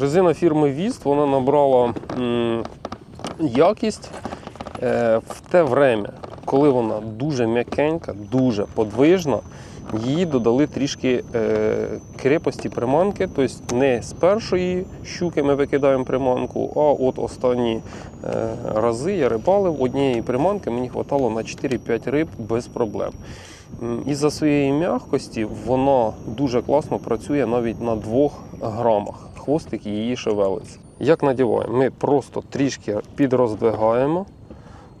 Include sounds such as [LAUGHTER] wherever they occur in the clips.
Резина фірми Віст вона набрала м, якість е, в те время, коли вона дуже м'якенька, дуже подвижна. Її додали трішки е, крепості приманки, тобто не з першої щуки ми викидаємо приманку, а от останні е, рази я рибалив однієї приманки, мені вистачало на 4-5 риб без проблем. Із-за своєї м'якості вона дуже класно працює навіть на 2 грамах. Хвостик її шевелиться. Як надіваємо? Ми просто трішки підроздвигаємо,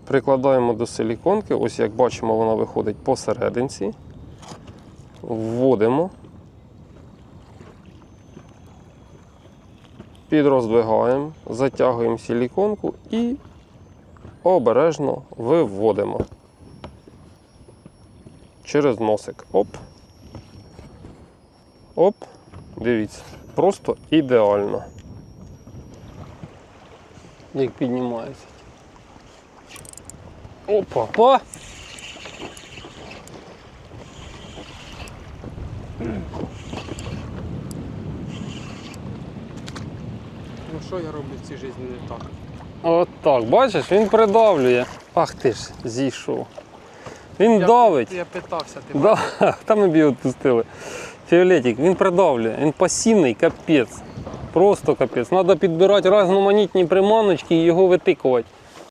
прикладаємо до силіконки. Ось як бачимо, вона виходить посерединці. Вводимо. Підроздвигаємо, затягуємо силіконку і обережно виводимо через носик. Оп. Оп. Дивіться. Просто ідеально. Як піднімається. Опа. По! Ну що я роблю в цій житті не так? От так, бачиш, він придавлює. Ах ти ж, зійшов. Він Я, давить. я питався, ти Да, [LAUGHS] там ми б його відпустили. Фіолетик, він придавлює, він пасивний, капець. Просто капець. Треба підбирати різноманітні приманочки і його витикувати.